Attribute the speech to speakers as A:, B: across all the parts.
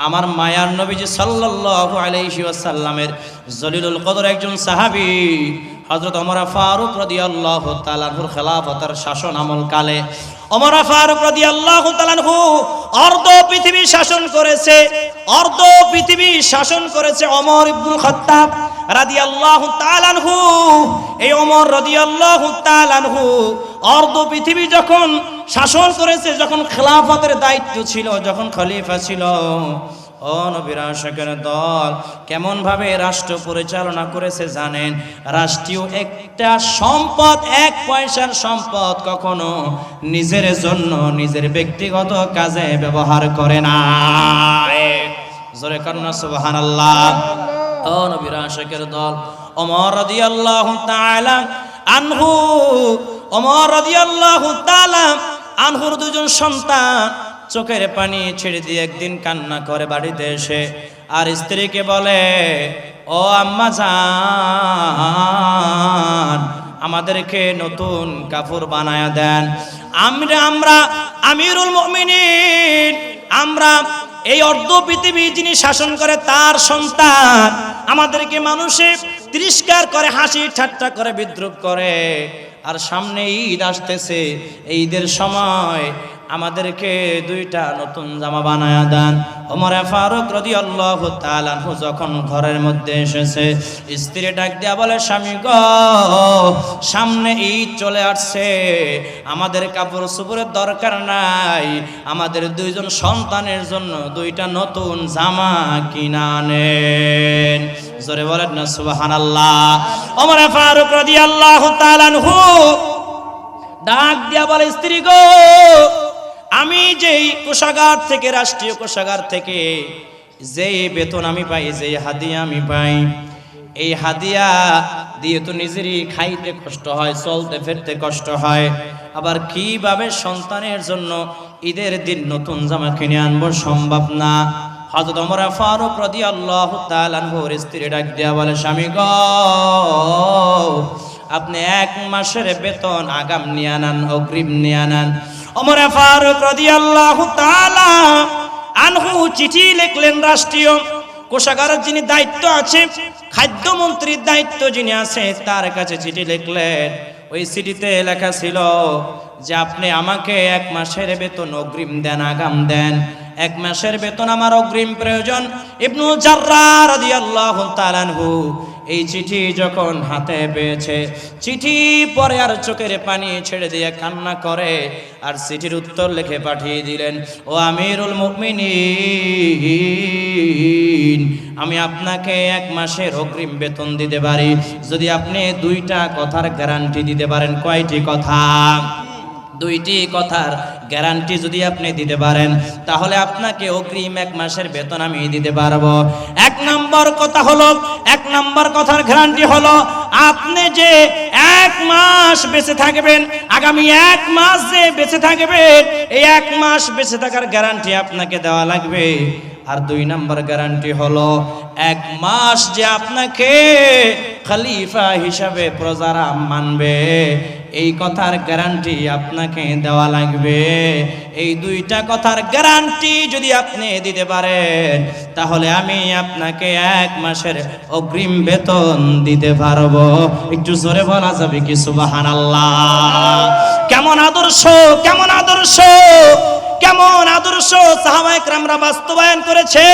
A: আমার মায়ার নবীজি সাল্লাহ আলাইহি আসাল্লামের জলিলুল কদর একজন সাহাবি হজরত আমরা ফারুক রদিয়াল্লাহ তালাহুর খেলাফতার শাসন আমল কালে ফারুক রাদি আল্লাহ তাআলাহু অর্ধ পৃথিবী শাসন করেছে, অর্ধ পৃথিবী শাসন করেছে ওমর ইবনুল রাদি আল্লাহ তালানহু এই অমর ওমর আল্লাহ তালানহু অর্ধ পৃথিবী যখন শাসন করেছে, যখন খেলাফতের দায়িত্ব ছিল, যখন খলিফা ছিল ও নবীর আশাকের দল কেমন ভাবে রাষ্ট্র পরিচালনা করেছে জানেন? রাষ্ট্রীয় একটা সম্পদ, এক পয়সার সম্পদ কখনো নিজের জন্য, নিজের ব্যক্তিগত কাজে ব্যবহার করে না জোরে করুণা সুবাহান আল্লাহ ও নবীর দল অমর রাদিয়াল্লাহু তাআলা আনহু অমর রাদিয়াল্লাহু তাআলা আনহুর দুজন সন্তান চোখের পানি ছেড়ে দিয়ে একদিন কান্না করে বাড়িতে এসে। আর স্ত্রীকে বলে, ও আম্মা জান, আমাদেরকে নতুন কাপড় বানায়া দেন। আমরা আমরা আমিরুল মুমিনিন, আমরা এই অর্ধ পৃথিবী যিনি শাসন করে তার সন্তান, আমাদেরকে মানুষে তিরস্কার করে, হাসি ঠাট্টা করে, বিদ্রুপ করে। আর সামনে ঈদ আসতেছে এই ঈদের সময় আমাদেরকে দুইটা নতুন জামা বানায়া দেন। ওমর ফারুক রদি আল্লাহ তালানহু যখন ঘরের মধ্যে এসেছে, স্ত্রী ডাক দিয়া বলে, স্বামী গ, সামনে ঈদ চলে আসছে। আমাদের কাপড় চোপড়ের দরকার নাই। আমাদের দুইজন সন্তানের জন্য দুইটা নতুন জামা কিনা নেন জোরে বলেন না সুবাহান আল্লাহ ওমর ফারুক রদি আল্লাহ তালানহু ডাক দিয়া বলে, স্ত্রী গো আমি যেই কোষাগার থেকে, রাষ্ট্রীয় কোষাগার থেকে যেই বেতন আমি পাই, যেই হাদিয়া আমি পাই, এই হাদিয়া দিয়ে তো নিজেরই খাইতে কষ্ট হয়, চলতে ফিরতে কষ্ট হয়। আবার কীভাবে সন্তানের জন্য ঈদের দিন নতুন জামা কিনে আনব সম্ভব না। হযরত ওমর ফারুক রাদিয়াল্লাহু তাআলা আনহুর স্ত্রী ডাক দিয়া বলে, স্বামী গো, আপনি এক মাসের বেতন আগাম নিয়ে আনান, অগ্রিম নিয়ে আনান। ওমর ফারুক রাদিয়াল্লাহু তাআলা আনহু চিঠি লিখলেন রাষ্ট্রীয় কোষাগারের যিনি দায়িত্ব আছে খাদ্যমন্ত্রীর দায়িত্ব যিনি আছে, তার কাছে চিঠি লিখলেন। ওই চিঠিতে লেখা ছিল যে আপনি আমাকে এক মাসের বেতন অগ্রিম দেন, আগাম দেন। এক মাসের বেতন আমার অগ্রিম প্রয়োজন। ইবনু জাররার রাদিয়াল্লাহু তাআলা আনহু এই চিঠি যখন হাতে পেয়েছে, চিঠি পরে আর চোখের পানি ছেড়ে দিয়ে কান্না করে আর চিঠির উত্তর লিখে পাঠিয়ে দিলেন, ও আমিরুল মুমিনিন, আমি আপনাকে এক মাসের অগ্রিম বেতন দিতে পারি। যদি আপনি দুইটা কথার গ্যারান্টি দিতে পারেন, কয়টি কথা? দুইটি কথার গ্যারান্টি যদি আপনি দিতে পারেন, তাহলে আপনাকে অগ্রিম এক মাসের বেতন আমি দিতে পারব। এক নম্বর কথা হলো, এক নম্বর কথার গ্যারান্টি হলো, আপনি যে এক মাস বেঁচে থাকবেন, আগামী এক মাস যে বেঁচে থাকবেন, এই এক মাস বেঁচে থাকার গ্যারান্টি আপনাকে দেওয়া লাগবে। আর দুই নম্বর গ্যারান্টি হলো, এক মাস যে আপনাকে খলিফা হিসাবে প্রজারা মানবে এই কথার গ্যারান্টি আপনাকে দেওয়া লাগবে। এই দুইটা কথার গ্যারান্টি যদি আপনি দিতে পারেন, তাহলে আমি আপনাকে এক মাসের অগ্রিম বেতন দিতে পারব। একটু জোরে বলা যাবে কি সুবাহান কেমন আদর্শ কেমন আদর্শ? কেমন আদর্শ সাহাবাইকরামরা বাস্তবায়ন করেছে?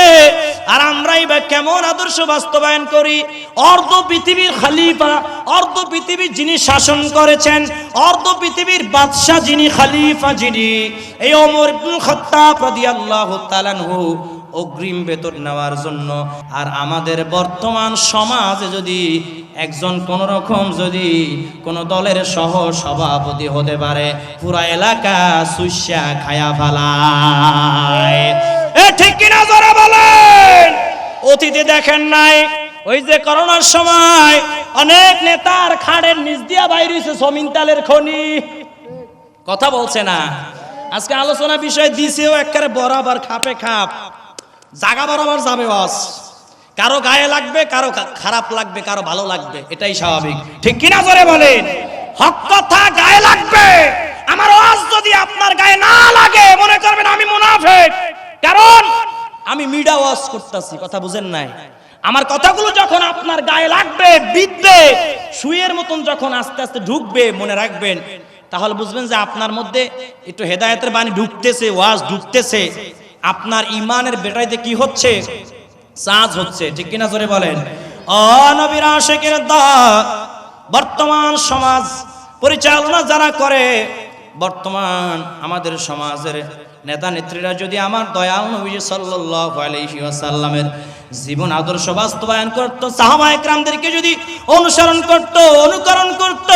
A: আর আমরাই বা কেমন আদর্শ বাস্তবায়ন করি? অর্ধ পৃথিবীর খালিফা, অর্ধ পৃথিবীর যিনি শাসন করেছেন, অর্ধ পৃথিবীর বাদশাহ যিনি খালিফা যিনি, এই অমর ইবনুল প্রদি রাদিয়াল্লাহু তাআলা অগ্রিম বেতন নেওয়ার জন্য। আর আমাদের বর্তমান সমাজে যদি একজন কোন রকম যদি কোন দলের সহ সভাপতি হতে পারে, পুরা এলাকা সুস্যা খায়া ফালায়। ঠিক কিনা যারা বলেন? অতীতে দেখেন নাই, ওই যে করোনার সময় অনেক নেতার খাড়ের নিচ দিয়া বাইরেছে সমিনতালের খনি। কথা বলছে না। আজকে আলোচনা বিষয় দিছেও একবারে বরাবর খাপে খাপ। জাগা বরাবর যাবে বাস কারও গায়ে লাগবে, কারও খারাপ লাগবে, কারও ভালো লাগবে। এটাই স্বাভাবিক। ঠিক কিনা করে বলেন? হক কথা, গায়ে লাগবে। আমার ওয়াজ যদি আপনার গায়ে না লাগে, মনে করবেন আমি মুনাফেক। কারণ আমি মিডা ওয়াজ করতেছি, কথা বুঝেন নাই? আমার কথাগুলো যখন আপনার গায়ে লাগবে, বিধবে সুইয়ের মতন যখন আস্তে আস্তে ঢুকবে, মনে রাখবেন। তাহলে বুঝবেন যে আপনার মধ্যে একটু হেদায়েতের বাণী ঢুকতেছে, ওয়াজ ঢুকতেছে। আপনার ইমানের বেটাইতে কি হচ্ছে? সাজ হচ্ছে, ঠিক কিনা জোরে বলেন। অনবির আশেকের দা, বর্তমান সমাজ পরিচালনা যারা করে, বর্তমান আমাদের সমাজের নেতা নেত্রীরা যদি আমার দয়াল নবী ওয়াসাল্লামের জীবন আদর্শ বাস্তবায়ন করত, সাহাবা যদি অনুসরণ করত, অনুকরণ করত,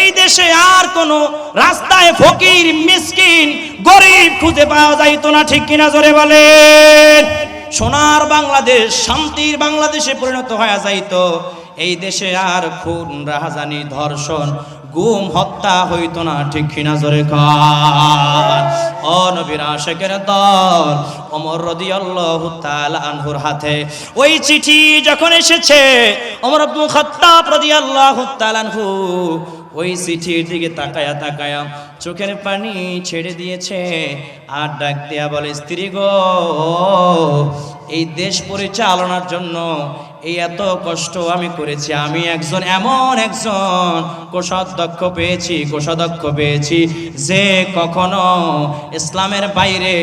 A: এই দেশে আর কোন রাস্তায় ফকির, মিসকিন, গরিব খুঁজে পাওয়া যাইতো না, ঠিক কিনা জোরে বলেন? সোনার বাংলাদেশ, শান্তির বাংলাদেশে পরিণত হয়ে যাইতো। এই দেশে আর খুন, রাহাজানি, ধর্ষণ গুম হত্যা হইতো না, ঠিক কিনা জোরে কান? ও নবীর আশেকের দল, ওমর রাদিয়াল্লাহু তাআলা আনহুর হাতে ওই চিঠি যখন এসেছে, ওমর আব্দুল খাত্তাব রাদিয়াল্লাহু তাআলা আনহু ওই চিঠির দিকে তাকায়া তাকায়া চোখের পানি ছেড়ে দিয়েছে আর ডাক দেয়া বলে, স্ত্রী গো, এই দেশ পরিচালনার জন্য এই এত কষ্ট আমি করেছি, আমি একজন, এমন একজন কোষাধ্যক্ষ পেয়েছি কোষাধ্যক্ষ পেয়েছি যে কখনো ইসলামের বাইরে,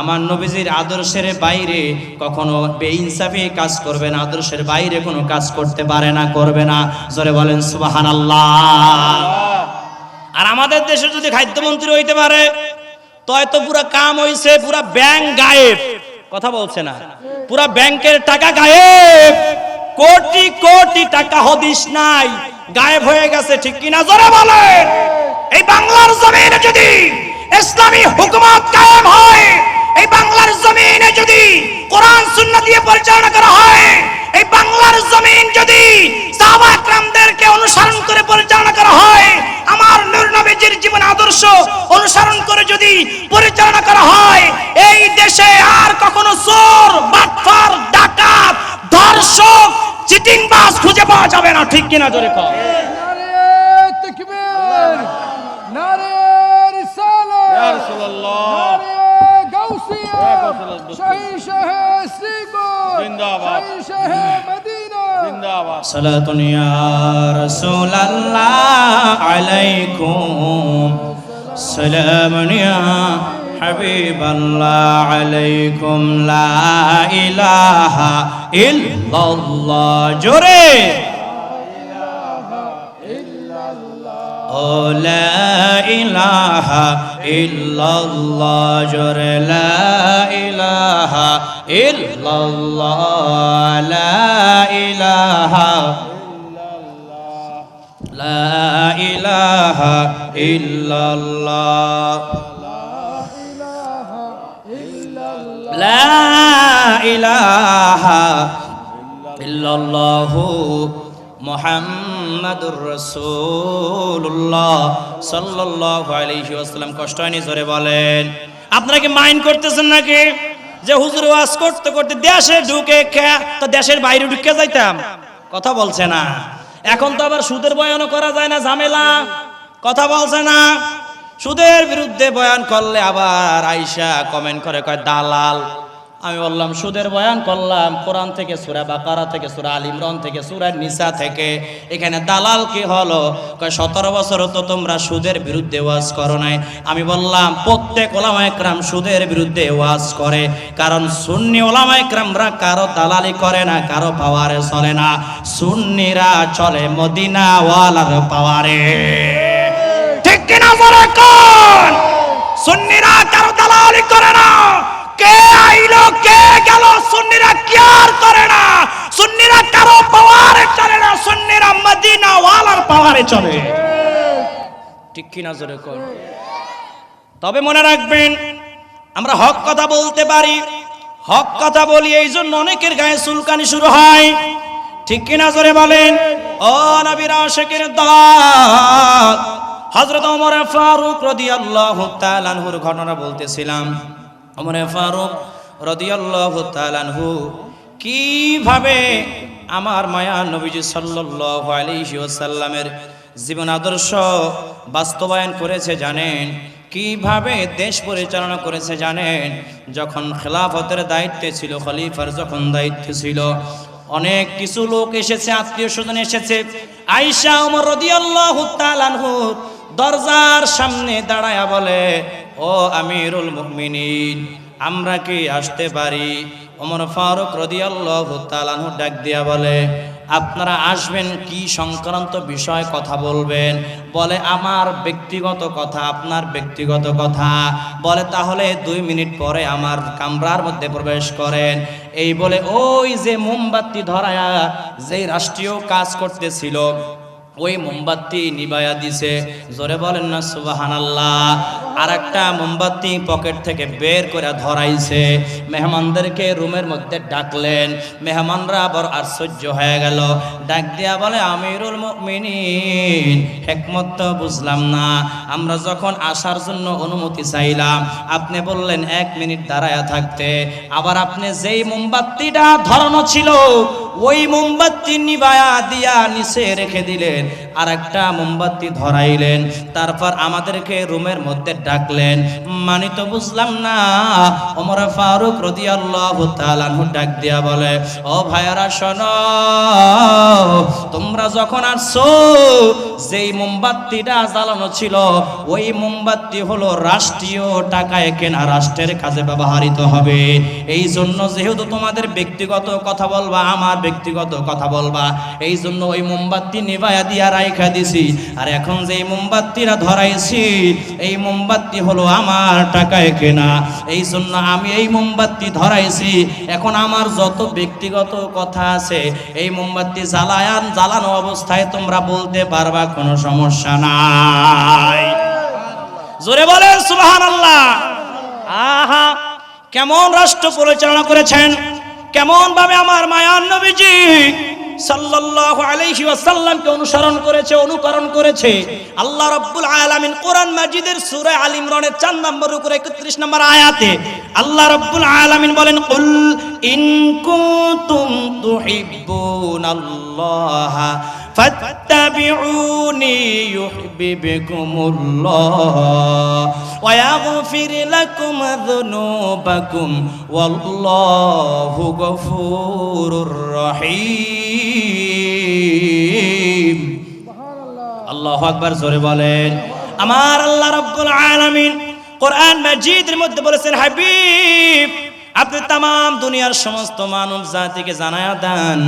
A: আমার নবীজির আদর্শের বাইরে কখনো বেইনসাফি কাজ করবে না, আদর্শের বাইরে কোনো কাজ করতে পারে না, করবে না। জোরে বলেন সুবাহান আল্লাহ আর আমাদের দেশে যদি খাদ্যমন্ত্রী হইতে পারে, তো হয়তো পুরা কাম হইছে, পুরা ব্যাংক গায়েব। কথা বলছে না। পুরা ব্যাংকের টাকা গায়েব। কোটি কোটি টাকা হদিস নাই। গায়েব হয়ে গেছে, ঠিক কিনা? জোরে বলেন। এই বাংলার জমিনে যদি ইসলামী হুকুমত কায়েম হয়, এই বাংলার জমিনে যদি কোরআন, সুন্নাহ দিয়ে পরিচালনা করা হয়, এই বাংলার জমিন যদি সাহাবা একরামদেরকে অনুসরণ করে পরিচালনা করা হয়। আমার নূর নবীজির জীবন আদর্শ অনুসরণ করে যদি পরিচালনা করা হয় এই দেশে আর কখনো চোর বাটফার ডাকাত ধর্ষক চিটিংবাজ খুঁজে পাওয়া যাবে না ঠিক কিনা জোরে কর
B: গাউসিয়া শাহী শাহে শ্রীগর
C: জিন্দাবাদ।
B: শাহী মদিনা।
C: জিন্দাবাদ
A: صلاة يا رسول الله عليكم. سلام يا حبيب الله عليكم. لا إله إلا الله. جري لا إله إلا الله. جر لا إله إلا الله. لا إله ইলাহা লা ইলাহা ইল্লাল্লাহ। লা ইলাহা ইল্লাল্লাহু মুহাম্মাদুর রাসূলুল্লাহ। সাল্লাল্লাহু আলাইহি ওয়াসাল্লাম। কষ্ট হয়নি? জোরে বলেন। আপনারা কি মাইন্ড করতেছেন নাকি? যে হুজুর ওয়াজ করতে করতে দেশে ঢুকে খে- তো দেশের বাইরে ঢুকে যাইতাম। কথা বলছে না। এখন তো আবার সুদের বয়ানও করা যায় না, ঝামেলা। কথা বলছে না। সুদের বিরুদ্ধে বয়ান করলে আবার আইসা কমেন্ট করে, কয়, দালাল। আমি বললাম, সুদের বয়ান করলাম, কোরআন থেকে সুরা বাকারা থেকে, সুরা আল ইমরান থেকে, সুরা নিসা থেকে। এখানে দালাল কি হলো? কয়, সতেরো বছর তো তোমরা সুদের বিরুদ্ধে ওয়াজ করো নাই। আমি বললাম, প্রত্যেক ওলামা একরাম সুদের বিরুদ্ধে ওয়াজ করে, কারণ সুন্নি ওলামা একরামরা কারও দালালি করে না, কারও পাওয়ারে চলে না। সুন্নিরা চলে মদিনা ওয়ালার পাওয়ারে। ঠিক কোন? সুন্নিরা কারও দালালি করে না। কে আইলো, কে গেল? সুন্নিরা কেয়ার করে না। সুন্নিরা কারও পাওয়ারে চলে না। সুন্নিরা মদিনা ওয়ালার পাওয়ারে চলে। ঠিক কিনা জোরে কোন তবে মনে রাখবেন, আমরা হক কথা বলতে পারি। হক কথা বলি, এই জন্য অনেকের গায়ে চুলকানি শুরু হয়। ঠিক কিনা জোরে বলেন? ও নবীর আশেকের দল। হযরত ওমর ফারুক রাদিয়াল্লাহু তাআলা আনহুর ঘটনা বলতেছিলাম। ওমর ফারুক রাদিয়াল্লাহু তাআলা আনহু কীভাবে আমার মায়া নবীজি সাল্লাল্লাহু আলাইহি ওয়াসাল্লামের জীবন আদর্শ বাস্তবায়ন করেছে জানেন? কীভাবে দেশ পরিচালনা করেছে জানেন? যখন খেলাফতের দায়িত্বে ছিল, খলিফার যখন দায়িত্বে ছিল, অনেক কিছু লোক এসেছে, আত্মীয় স্বজন এসেছে। আইসা ওমর রাদিয়াল্লাহু তাআলা আনহু দরজার সামনে দাঁড়ায়া বলে, ও আমিরুল মুমিনিন, আমরা কি আসতে পারি? ওমর ফারুক রাদিয়াল্লাহু তাআলা আনহু ডাক দিয়া বলে, আপনারা আসবেন, কি সংক্রান্ত বিষয় কথা বলবেন? বলে, আমার ব্যক্তিগত কথা, আপনার ব্যক্তিগত কথা। বলে, তাহলে দুই মিনিট পরে আমার কামরার মধ্যে প্রবেশ করেন। এই বলে, ওই যে মোমবাতি ধরায়া যেই রাষ্ট্রীয় কাজ করতেছিল ওই মোমবাতি নিবায়া দিছে। জোরে বলেন না সুবাহান আল্লাহ আর একটা মোমবাতি পকেট থেকে বের করে ধরাইছে। মেহমানদেরকে রুমের মধ্যে ডাকলেন। মেহমানরা আবার আশ্চর্য হয়ে গেল। ডাক দিয়া বলে, আমিরুল মুমিনিন, হেকমত তো বুঝলাম না। আমরা যখন আসার জন্য অনুমতি চাইলাম, আপনি বললেন এক মিনিট দাঁড়ায়া থাকতে। আবার আপনি যেই মোমবাতিটা ধরানো ছিল, ওই মোমবাতি নিবায়া দিয়া নিচে রেখে দিলেন। আর একটা মোমবাতি ধরাইলেন। তারপর আমাদেরকে রুমের মধ্যে ডাকলেন, মানি তো বুঝলাম না। ওমর ফারুক তাআলা আনহু ডাক দিয়া বলে, ও ভাইয়ারা, শোনো, তোমরা যখন আসছো, যেই মোমবাতিটা জ্বালানো ছিল, ওই মোমবাতি হলো রাষ্ট্রীয় টাকায় কেনা রাষ্ট্রের কাজে ব্যবহৃত হবে। এই জন্য যেহেতু তোমাদের ব্যক্তিগত কথা বলবা, আমার ব্যক্তিগত কথা বলবা এই জন্য ওই মোমবাতি নিভায়া দিয়া রাইখা দিছি। আর এখন যে মোমবাতিরা ধরাইছি, এই মোমবাতি হলো আমার টাকায় কেনা। এই জন্য আমি এই মোমবাতি ধরাইছি। এখন আমার যত ব্যক্তিগত কথা আছে, এই মোমবাতি জ্বালায়ান জ্বালানো অবস্থায় তোমরা বলতে পারবা, কোনো সমস্যা নাই। জোরে বলেন সুবাহান আল্লাহ আহা, কেমন রাষ্ট্র পরিচালনা করেছেন? কেমন ভাবে আমার মায়ান নবীজি সাল্লাল্লাহু আলাইহি ওয়াসাল্লামকে অনুসরণ করেছে, অনুকরণ করেছে। আল্লাহ রাব্বুল কোরআন মাজিদের সূরা আল ইমরানের 4 নম্বর উপরে 31 নম্বর আয়াতে আল্লাহ রাব্বুল বলেন, কুল ইন কুনতুম فاتبعوني يحببكم الله ويغفر لكم ذنوبكم والله غفور رحيم আল্লাহ আকবার জোরে বলেন আমার আল্লাহ রাব্বুল আলামিন কোরআন মাজিদের মধ্যে বলেছেন হাবিব আপনি তাম দুনিয়ার সমস্ত মানব জাতিকে জানায়া দেন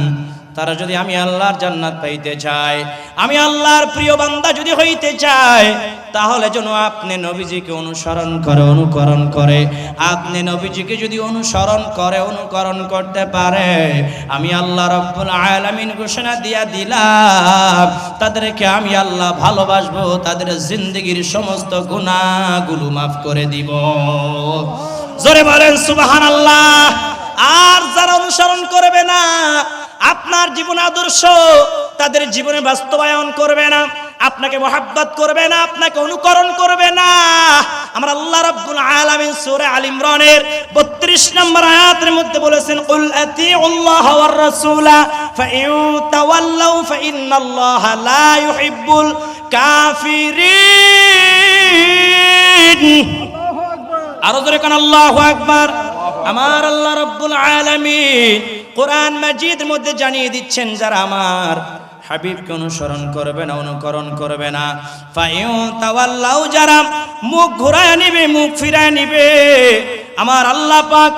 A: তারা যদি আমি আল্লাহর জান্নাত পাইতে চায় আমি আল্লাহর প্রিয় বান্দা যদি হইতে চায় তাহলে যেন আপনি নবীজিকে অনুসরণ করে, অনুকরণ করে। আপনি নবীজিকে যদি অনুসরণ করে, অনুকরণ করতে পারে, আমি আল্লাহ রব্বুল আলামিন ঘোষণা দিয়া দিলাম, তাদেরকে আমি আল্লাহ ভালোবাসবো, তাদের জিন্দগির সমস্ত গুনাহগুলো মাফ করে দিব। জোরে বলেন, সুবহানাল্লাহ। আর যারা অনুসরণ করবে না আপনার জীবন আদর্শ, তাদের জীবনে বাস্তবায়ন করবে না, আপনাকে মোহাব্বত করবে না, আপনাকে অনুকরণ করবে না। আমরা আল্লাহ রাব্বুল আলামিন সূরা আল ইমরানের 32 নম্বর আয়াতের মধ্যে বলেছেন ফাইন আরও জোরে কান, আল্লাহু আকবার। আমার আল্লাহ রাব্বুল আলামিন কোরআন মাজিদের মধ্যে জানিয়ে দিচ্ছেন, যারা আমার হাবিবকে অনুসরণ করবে না, অনুকরণ করবে না ফাইউ তাওয়াল্লাউ, যারা মুখ ঘুরায় নিবে, মুখ ফিরায় নিবে, আমার আল্লাহ পাক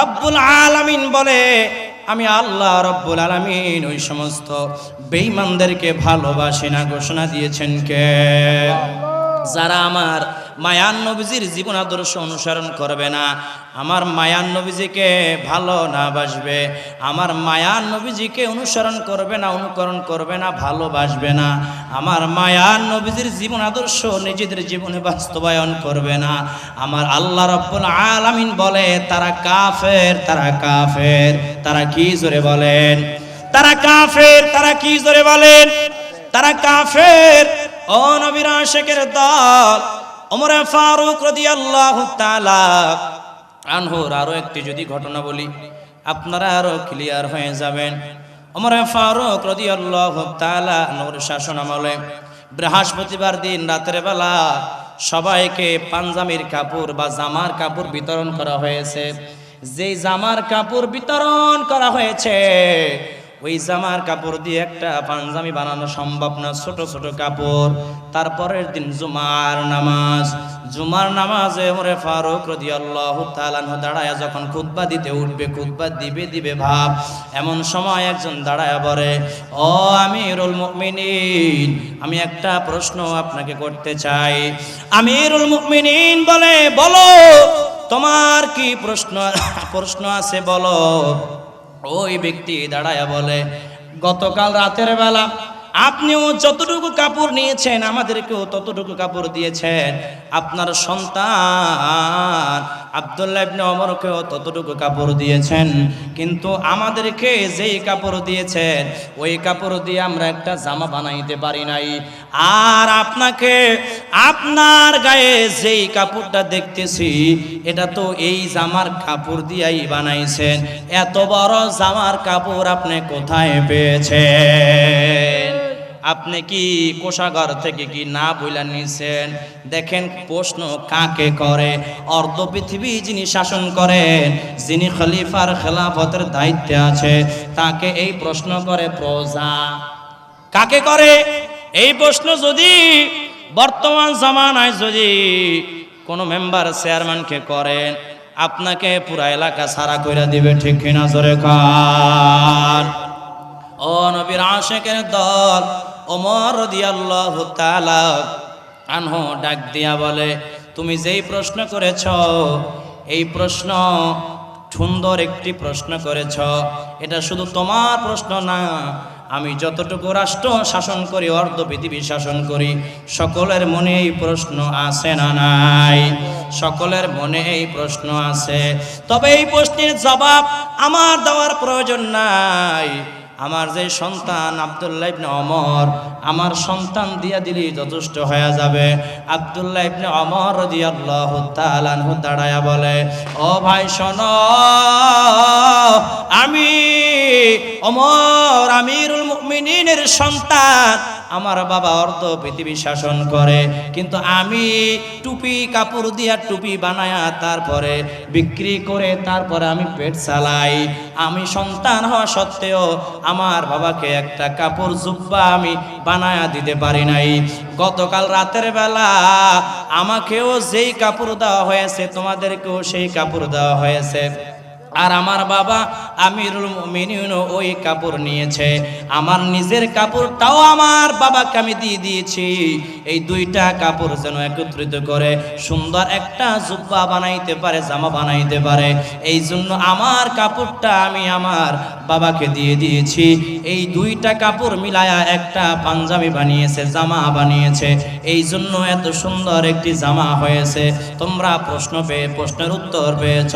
A: রব্বুল আলামিন বলে, আমি আল্লাহ রব্বুল আলামিন, ওই সমস্ত বেঈমানদেরকে ভালোবাসি না, ঘোষণা দিয়েছেন কে? যারা আমার মায়ান নবীজির জীবন আদর্শ অনুসরণ করবে না। আমার মায়ান নবীজিকে ভালো না বাসবে। আমার মায়ান নবীজিকে অনুসরণ করবে না, অনুকরণ করবে না, ভালোবাসবে না। আমার মায়ান নবীজির জীবন আদর্শ নিজেদের জীবনে বাস্তবায়ন করবে না। আমার আল্লাহ রব্বুল আলামিন বলে, তারা কাফের তারা কাফের। তারা কি জোরে বলেন? তারা কাফের, তারা কি জোরে বলেন? তারা কাফের। ও আশেকের দল ওমরে ফারুক রাদিয়াল্লাহু তাআলা আনহুর আরও একটি যদি ঘটনা বলি, আপনারা আরও ক্লিয়ার হয়ে যাবেন। ওমরে ফারুক রাদিয়াল্লাহু তাআলা নূর শাসন আমলে বৃহস্পতিবার দিন রাতের বেলা সবাইকে পাঞ্জাবির কাপড় বা জামার কাপড় বিতরণ করা হয়েছে। যেই জামার কাপড় বিতরণ করা হয়েছে ওই জামার কাপড় দিয়ে একটা পাঞ্জাবি বানানো সম্ভব না, ছোট ছোট কাপড়। তারপরের দিন জুমার নামাজ। জুমার নামাজে ওরে ফারুক রাদিয়াল্লাহু তাআলা আনহু দাঁড়ায় যখন খুতবা দিতে উঠবে, খুতবা দিবে দিবে ভাব। এমন সময় একজন দাঁড়ায় বলে, ও আমি আমিরুল মুমিনিন, আমি একটা প্রশ্ন আপনাকে করতে চাই। আমিরুল মুমিনিন বলে, বলো, তোমার কি প্রশ্ন প্রশ্ন আছে বলো। ওই ব্যক্তি দাঁড়ায় বলে গতকাল রাতের বেলা আপনিও যতটুকু কাপড় নিয়েছেন, আমাদেরকেও ততটুকু কাপড় দিয়েছেন। আপনার সন্তান আব্দুল্লাহ ইবনে ওমরকেও ততটুকু কাপড় দিয়েছেন। কিন্তু আমাদেরকে যেই কাপড় দিয়েছেন, ওই কাপড় দিয়ে আমরা একটা জামা বানাইতে পারি নাই। আর আপনাকে আপনার গায়ে যেই কাপড়টা দেখতেছি, এটা তো এই জামার কাপড় দিয়াই বানাইছেন। এত বড় জামার কাপড় আপনি কোথায় পেয়েছেন? আপনি কি কোষাগার থেকে কি না বইলা নিছেন? দেখেন প্রশ্ন কাকে করে? অর্ধ পৃথিবী যিনি শাসন করেন, যিনি খলিফার খেলাফতের দায়িত্বে আছে, তাকে এই প্রশ্ন করে প্রজা। কাকে করে? এই প্রশ্ন যদি বর্তমান জামানায় যদি কোনো মেম্বার চেয়ারম্যানকে করেন, আপনাকে পুরা এলাকা সারা কইরা দিবে, ঠিক কিনা জোরে কার ও নবীর আশেকের দল ওমর রাদিয়াল্লাহু তাআলা আনহু ডাক দিয়া বলে, তুমি যেই প্রশ্ন করেছ, এই প্রশ্ন সুন্দর একটি প্রশ্ন করেছ। এটা শুধু তোমার প্রশ্ন না, আমি যতটুকু রাষ্ট্র শাসন করি, অর্ধ পৃথিবী শাসন করি, সকলের মনে এই প্রশ্ন আছে না নাই? সকলের মনে এই প্রশ্ন আছে। তবে এই প্রশ্নের জবাব আমার দেওয়ার প্রয়োজন নাই। আমার যে সন্তান আবদুল্লাহ ইবনে অমর আমার সন্তান দিয়া দিলি যথেষ্ট হয়ে যাবে। আবদুল্লাহ ইবনে অমর রাদিয়াল্লাহু তাআলা দাঁড়ায়া বলে, ও ভাই, শোনো, আমি অমর আমিরুল মুমিনিনের সন্তান আমার বাবা অর্ধ পৃথিবী শাসন করে, কিন্তু আমি টুপি, কাপড় দিয়া টুপি বানায়া তারপরে বিক্রি করে তারপরে আমি পেট চালাই। আমি সন্তান হওয়া সত্ত্বেও আমার বাবাকে একটা কাপড় জুব্বা আমি বানায়া দিতে পারি নাই। গতকাল রাতের বেলা আমাকেও যেই কাপড় দেওয়া হয়েছে, তোমাদেরকেও সেই কাপড় দেওয়া হয়েছে। আর আমার বাবা আমিরুল মুমিনিন ওই কাপড় নিয়েছে। আমার নিজের কাপড়টাও আমার বাবাকে আমি দিয়ে দিয়েছি। এই দুইটা কাপড় যেন একত্রিত করে সুন্দর একটা জুব্বা বানাইতে পারে, জামা বানাইতে পারে। এই জন্য আমার কাপড়টা আমি আমার বাবাকে দিয়ে দিয়েছি। এই দুইটা কাপড় মিলায়া একটা পাঞ্জাবি বানিয়েছে, জামা বানিয়েছে। এই জন্য এত সুন্দর একটি জামা হয়েছে। তোমরা প্রশ্ন পেয়ে প্রশ্নের উত্তর পেয়েছ।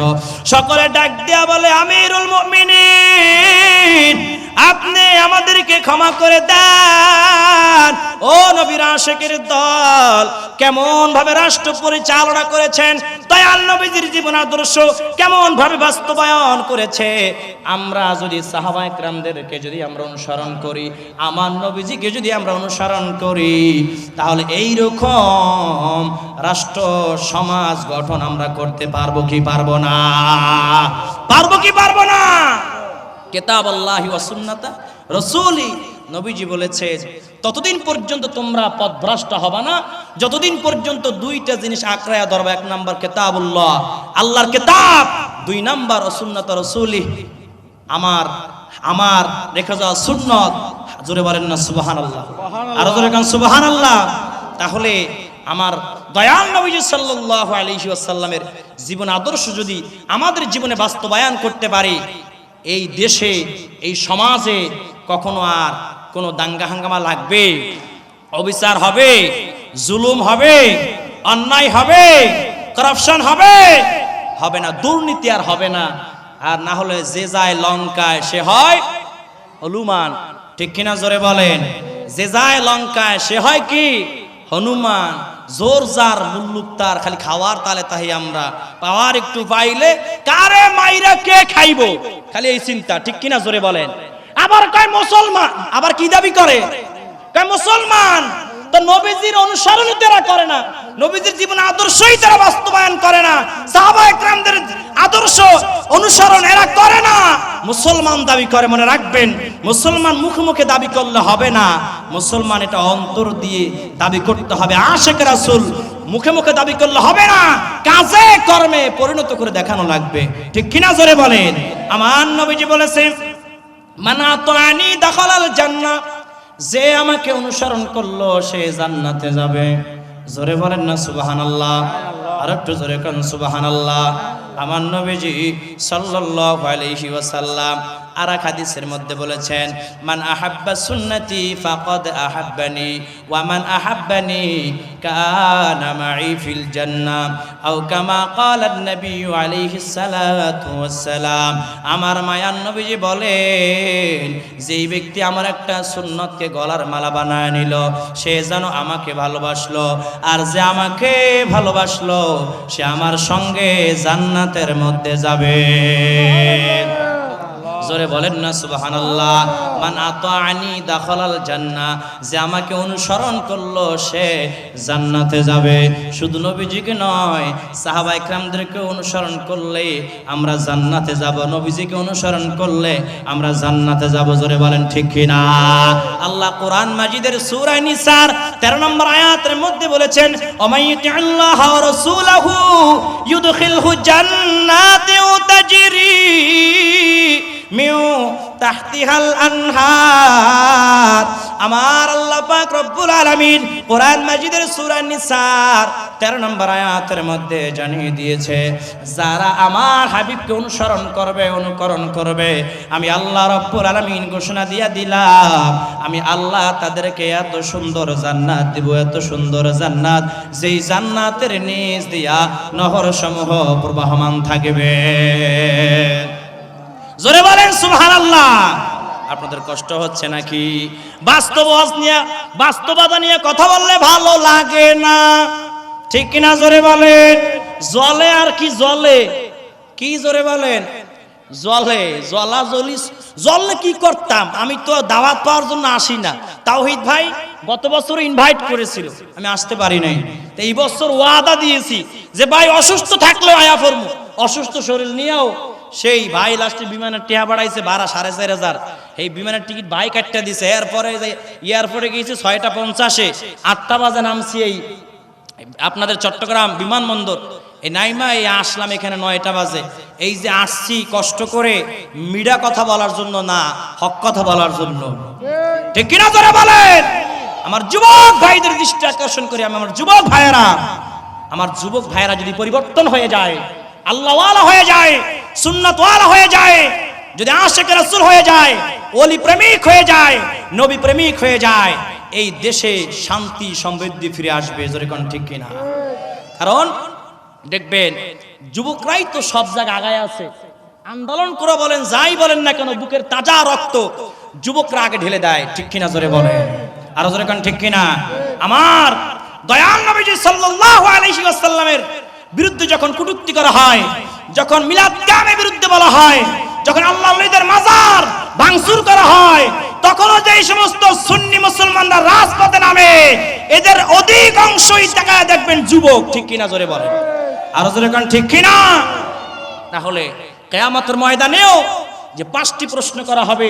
A: সকলে ডাক দিয়া বলে আমিরুল মুমিনিন আপনি আমাদেরকে ক্ষমা করে দেন। ও নবীর আশেকের দল, কেমন ভাবে রাষ্ট্র পরিচালনা করেছেন, দয়াল নবীজির জীবন আদর্শ কেমন ভাবে বাস্তবায়ন করেছে, আমরা যদি সাহাবা একরামদেরকে যদি আমরা অনুসরণ করি, আমার নবীজিকে যদি আমরা অনুসরণ করি, তাহলে এই রকম রাষ্ট্র, সমাজ গঠন আমরা করতে পারব কি পারব না? পারব কি পারব না? কেতাব আল্লাহি ওয়াসুন্নাতা রসুলি নবীজি বলেছে ততদিন পর্যন্ত তোমরা পথভ্রষ্ট হবা না। যতদিন পর্যন্ত দুইটা জিনিস আঁকড়ায়া ধরবা এক নাম্বার কেতাবুল্লাহ আল্লাহর কেতাব দুই নাম্বার অসুন্নত রসুলি আমার আমার রেখে যাওয়া সুন্নত। জোরে বলেন না সুবাহান আল্লাহ আরও জোরে কান সুবাহান আল্লাহ তাহলে আমার দয়াল নবীজি সাল্লাল্লাহু আলাইহি ওয়াসাল্লামের জীবন আদর্শ যদি আমাদের জীবনে বাস্তবায়ন করতে পারি এই দেশে, এই সমাজে কখনো আর কোনো দাঙ্গা হাঙ্গামা লাগবে? অবিচার হবে, জুলুম হবে, অন্যায় হবে করাপশন হবে হবে না, দুর্নীতি আর হবে না। আর না হলে যে যায় লঙ্কায় সে হয় হনুমান। ঠিক কিনা জোরে বলেন? যে যায় লঙ্কায় সে হয় কি? হনুমান। জোর যার মুল্লুক তার, খালি খাওয়ার তালে তাহি আমরা। পাওয়ার একটু পাইলে কারে মাইরা কে খাইব? খালি এই চিন্তা, ঠিক কিনা জোরে বলেন? আবার কয় মুসলমান? আবার কি দাবি করে? কয় মুসলমান? তো নবীজির অনুসরণ তারা করে না। নবীজির জীবন আদর্শই তারা বাস্তবায়ন করে না। সাহাবা একরামদের আদর্শ অনুসরণ এরা করে না। মুসলমান দাবি করে, মনে রাখবেন, মুসলমান মুখে মুখে দাবি করলে হবে না। মুসলমান এটা অন্তর দিয়ে দাবি করতে হবে। আশেখ রাসুল মুখে মুখে দাবি করলে হবে না। কাজে, কর্মে পরিণত করে দেখানো লাগবে। ঠিক কিনা জোরে বলেন? আমার নবীজি বলেছেন মানা তো আনি দাখালাল জান্নাহ। যে আমাকে অনুসরণ করল, সে জান্নাতে যাবে। জোরে বলেন না সুবাহান আল্লাহ আর একটু জোরে করেন সুবাহান আল্লাহ আমার নবীজি সাল্লাহ আলহি ওয়াসাল্লাম আর এক হাদিসের মধ্যে বলেছেন, মান আহাব্বা সুন্নতি ফাকাদ আহাব্বানি ওয়া মান আহাব্বানি কানা মাই ফিল জান্নাহ আও কামা ক্বালা নবী আলাইহিস সালাতু ওয়াসসালাম। আমার মায়ার নবীজি বলেন, যেই ব্যক্তি আমার একটা সুন্নতকে গলার মালা বানায় নিল, সে যেন আমাকে ভালোবাসলো, আর যে আমাকে ভালোবাসলো, সে আমার সঙ্গে জান্নাতের মধ্যে যাবে। জোরে বলেন না, সুবহানাল্লাহ। মান আতাআনি দাখালাল জান্নাহ, যে আমাকে অনুসরণ করল, সে জান্নাতে যাবে। শুধু নবীজিকে নয়, সাহাবা ইকরামদেরকে অনুসরণ করলে আমরা জান্নাতে যাব। নবীজিকে অনুসরণ করলে আমরা জান্নাতে যাব, জোরে বলেন ঠিক কিনা? আল্লাহ কোরআন মাজিদের সূরা নিসার 13 নম্বর আয়াতের মধ্যে বলেছেন অমাইয়তি আল্লাহ ওয়া রাসূলাহু, ইউদখিলহু জান্নাতিন তাজরি। মিউ তাহতিহাল আনহার। আমার আল্লাহ পাক রব্বুল আলামিন কোরআন মাজিদের সূরা নিসার 13 নম্বর আয়াতের মধ্যে জানিয়ে দিয়েছে, যারা আমার হাবিবকে অনুসরণ করবে, অনুকরণ করবে, আমি আল্লাহ রব্বুল আলামিন ঘোষণা দিয়া দিলাম, আমি আল্লাহ তাদেরকে এত সুন্দর জান্নাত দিব, এত সুন্দর জান্নাত, যেই জান্নাতের নিচ দিয়া নহর সমূহ প্রবাহমান থাকবে। জোরে বলেন সুহান আল্লাহ আপনাদের কষ্ট হচ্ছে নাকি? বাস্তবাস নিয়ে, বাস্তবতা নিয়ে কথা বললে ভালো লাগে না। ঠিক কিনা জোরে বলেন? জলে আর কি জলে? কি জোরে বলেন? জলে, জলা জলি জলে কি করতাম? আমি তো দাওয়াত পাওয়ার জন্য আসি না। তাওহিদ ভাই গত বছর ইনভাইট করেছিল। আমি আসতে পারি নাই। তো এই বছর ওয়াদা দিয়েছি যে, ভাই, অসুস্থ থাকলে আয়া ফরমু। অসুস্থ শরীর নিয়েও সেই ভাই লাস্টে বিমানের টিয়া বাড়াইছে ভাড়া সাড়ে চার হাজার। এই বিমানের টিকিট ভাই কাটটা দিছে। এরপরে এয়ারপোর্টে গিয়েছে ছয়টা পঞ্চাশে। আটটা বাজে নামছি এই আপনাদের চট্টগ্রাম বিমানবন্দর। এই নাইমা, এই আসলাম এখানে নয়টা বাজে। এই যে আসছি কষ্ট করে, মিডা কথা বলার জন্য না, হক কথা বলার জন্য। ঠিক কিনা করে বলেন? আমার যুবক ভাইদের দৃষ্টি আকর্ষণ করি আমি, আমার যুবক ভাইয়েরা। আমার যুবক ভাইয়েরা যদি পরিবর্তন হয়ে যায়, আল্লাহওয়ালা হয়ে যায় সুন্নাতওয়ালা হয়ে যায়, যদি আশেখ রাসূল হয়ে যায়, ওলি প্রেমিক হয়ে যায়, নবী প্রেমিক হয়ে যায়, এই দেশে শান্তি সমৃদ্ধি ফিরে আসবে, জোরে কোন ঠিক কিনা? কারণ দেখবেন, যুবকরাই তো সব জায়গায় আগায় আছে। আন্দোলন করে বলেন, যাই বলেন না কেন, বুকের তাজা রক্ত যুবকরা আগে ঢেলে দেয়, ঠিক কিনা জোরে বলেন? আরও জোরে কোন ঠিক কিনা? আমার দয়াল নবীজি সাল্লাল্লাহু আলাইহি ওয়াসাল্লামের বিরুদ্ধে যখন কটূক্তি করা হয় যখন মিলাদ কামের বিরুদ্ধে বলা হয়, যখন আল্লাহ মাজার ভাঙচুর করা হয়, তখনও যে সমস্ত সুন্নি মুসলমানরা রাজপথে নামে, এদের অধিকাংশই টাকা দেখবেন যুবক, ঠিক কিনা জোরে বলেন? আরও জোরে কান, ঠিক কিনা? তাহলে কেয়ামতের ময়দানেও যে পাঁচটি প্রশ্ন করা হবে,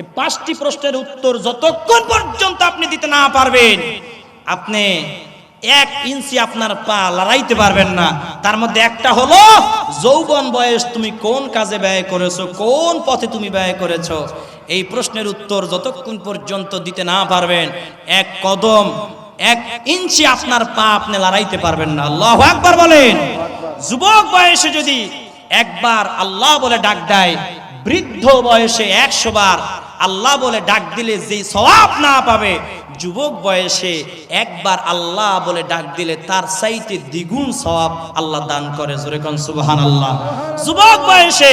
A: এই পাঁচটি প্রশ্নের উত্তর যতক্ষণ পর্যন্ত আপনি দিতে না পারবেন, আপনি এক ইঞ্চি আপনার পা লড়াইতে পারবেন না। তার মধ্যে একটা হলো, যৌবন বয়স তুমি কোন কাজে ব্যয় করেছ, কোন পথে তুমি ব্যয় করেছ? এই প্রশ্নের উত্তর যতক্ষণ পর্যন্ত দিতে না পারবেন, এক কদম, এক ইঞ্চি আপনার পা আপনি লড়াইতে পারবেন না। আল্লাহ একবার বলেন। যুবক বয়সে যদি একবার আল্লাহ বলে ডাক দেয়, বৃদ্ধ বয়সে একশো বার আল্লাহ বলে ডাক দিলে যে সওয়াব না পাবে, যুবক বয়সে একবার আল্লাহ বলে ডাক দিলে তার চাইতে দ্বিগুণ সওয়াব আল্লাহ দান করে। জোরে সুবহান আল্লাহ যুবক বয়সে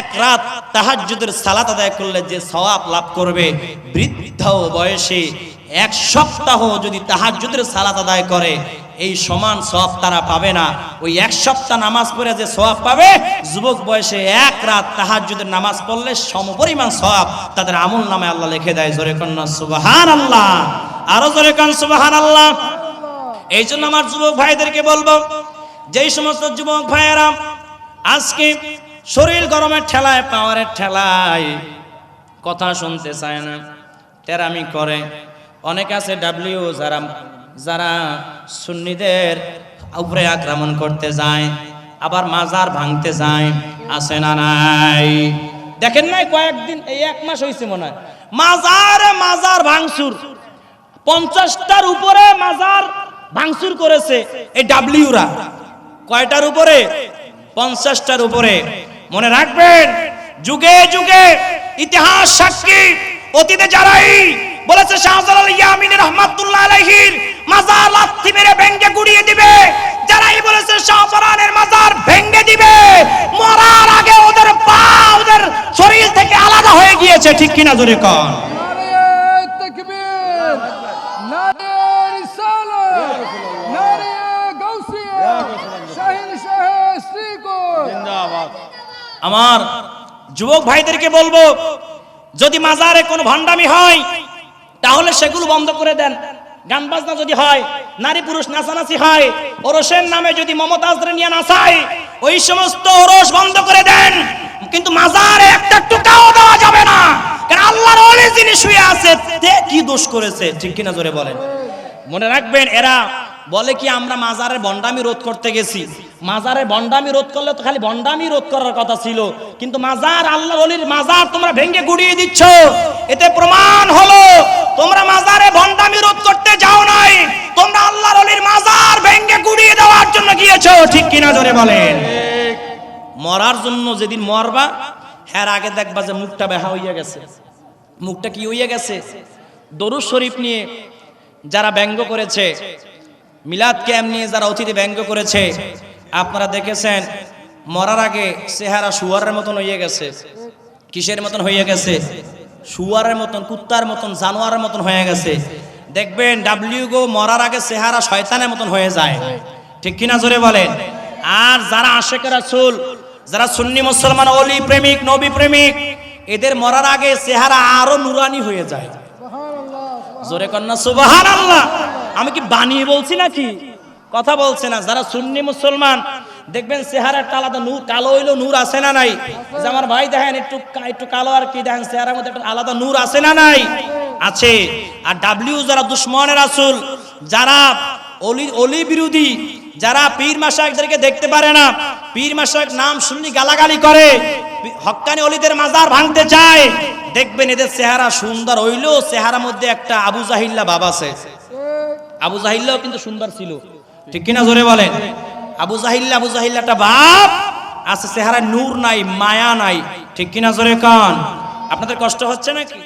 A: এক রাত তাহাজ্জুদের সালাত আদায় করলে যে সওয়াব লাভ করবে, বৃদ্ধ বয়সে এক সপ্তাহ যদি তাহাজ্জুদের সালাত আদায় করে এই সমান সব তারা পাবে না। ওই এক সপ্তাহ নামাজ পড়ে যে সব পাবে, যুবক বয়সে এক রাত তাহার যদি নামাজ পড়লে সমপরিমাণ সব তাদের আমল নামে আল্লাহ লিখে দেয়, জোরে কন্যা সুবহান আল্লাহ আরও জোরে কান সুবাহান আল্লাহ এই জন্য আমার যুবক ভাইদেরকে বলব, যেই সমস্ত যুবক ভাইয়েরা আজকে শরীর গরমের ঠেলায়, পাওয়ারের ঠেলায় কথা শুনতে চায় না, তেরামি করে। অনেক আছে ডাব্লিউ যারা যারা সুন্নিদের উপরে আক্রমণ করতে যায়, আবার মাজার ভাঙতে যায়, আছে না নাই? দেখেন নাই কয়েকদিন, এই এক মাস হয়েছে মনে হয়। মাজারে মাজার ভাঙচুর। পঞ্চাশটার উপরে মাজার ভাঙচুর করেছে এই ডাব্লিউরা। কয়টার উপরে? পঞ্চাশটার উপরে। মনে রাখবেন, যুগে যুগে ইতিহাস সাক্ষী, অতীতে যারাই বলেছে শাহজালাল ইয়ামিন রহমাতুল্লাহ আলাইহির মাজার লাথি মেরে ভেঙ্গে গুড়িয়ে দিবে। যারাই বলেছে শাহজালালের মাজার ভেঙ্গে দিবে মরার আগে ওদের পা ওদের শরীর থেকে আলাদা হয়ে গিয়েছে ঠিক কিনা জোরে কন? আমার যুবক ভাইদেরকে বলব যদি মাজারে কোনো ভণ্ডামি হয় তাহলে সেগুলো বন্ধ করে দেন। গান বাজনা যদি হয়, নারী পুরুষ নাচানাচি হয়, ওরসের নামে যদি মমতাজরে নিয়ে নাচায়, ওই সমস্ত ওরস বন্ধ করে দেন। কিন্তু মাজারে একটা টুকাও দেওয়া যাবে না। কারণ আল্লাহর অলি যিনি শুয়ে আছে, তে কি দোষ করেছে? ঠিক কিনা জোরে বলেন। মনে রাখবেন, এরা বলে কি, আমরা মাজারের বন্ডামি রোধ করতে গেছি। মাজারের বন্ডামি রোধ করলে তো খালি বন্ডামি রোধ করার কথা ছিল। কিন্তু মাজার, আল্লাহ অলির মাজার তোমরা ভেঙে গুড়িয়ে দিচ্ছ। এতে প্রমাণ হলো, তোমরা মাজারে বন্ডামি রোধ করতে যাও নাই। তোমরা আল্লাহর অলির মাজার ভেঙে গুড়িয়ে দেওয়ার জন্য গিয়েছো। ঠিক কিনা জোরে বলেন। মরার জন্য যেদিন মরবা হ্যাঁ আগে দেখবা যে মুখটা বেহা হইয়া গেছে। মুখটা কি হইয়া গেছে? দরুদ শরীফ নিয়ে যারা ব্যঙ্গ করেছে মিলাদ ক্যাম্প নিয়ে যারা অতিথি ব্যঙ্গ করেছে আপনারা দেখেছেন মরার আগে চেহারা শুয়ারের মতন হয়ে গেছে কিসের মতন হয়ে গেছে? শুয়ারের মতন কুত্তার মতন জানোয়ারের মতন হয়ে গেছে। দেখবেন ডাব্লিউ গো মরার আগে চেহারা শয়তানের মতন হয়ে যায়। ঠিক কিনা জোরে বলেন? আর যারা আশেকেরা চুল যারা সুন্নি মুসলমান অলি প্রেমিক নবী প্রেমিক এদের মরার আগে চেহারা আরও নুরানি হয়ে যায়। জোরে কন্যা সুবাহান আল্লাহ আমি কি বানিয়ে বলছি নাকি? কথা বলছে না, যারা সুন্নি মুসলমান, দেখবেন চেহারা আলাদা নূর, কালো হইল নূর আছে না নাই? যে আমার ভাই দেখেন, একটু একটু কালো আর কি দেখেন, চেহারার মধ্যে একটা আলাদা নূর আছে না নাই? আছে। আর ডাব্লিউ যারা দুশ্মনের আসুল যারা অলি অলি বিরোধী, যারা পীর মাসাকদেরকে দেখতে পারে না, পীর মাসাক নাম শুনলি গালাগালি করে হক্কানি অলিদের মাজার ভাঙতে চায়। দেখবেন এদের চেহারা সুন্দর হইলেও চেহারার মধ্যে একটা আবু জাহিল্লা বাবা আছে। আবু জাহিল্লাও কিন্তু সুন্দর ছিল। ঠিক কিনা জোরে বলেন? আবু জাহিল্লা, আবু জাহিল্লাটা বাপ, আছে চেহারায় নূর নাই, মায়া নাই। ঠিক কিনা জোরে কান? আপনাদের কষ্ট হচ্ছে নাকি?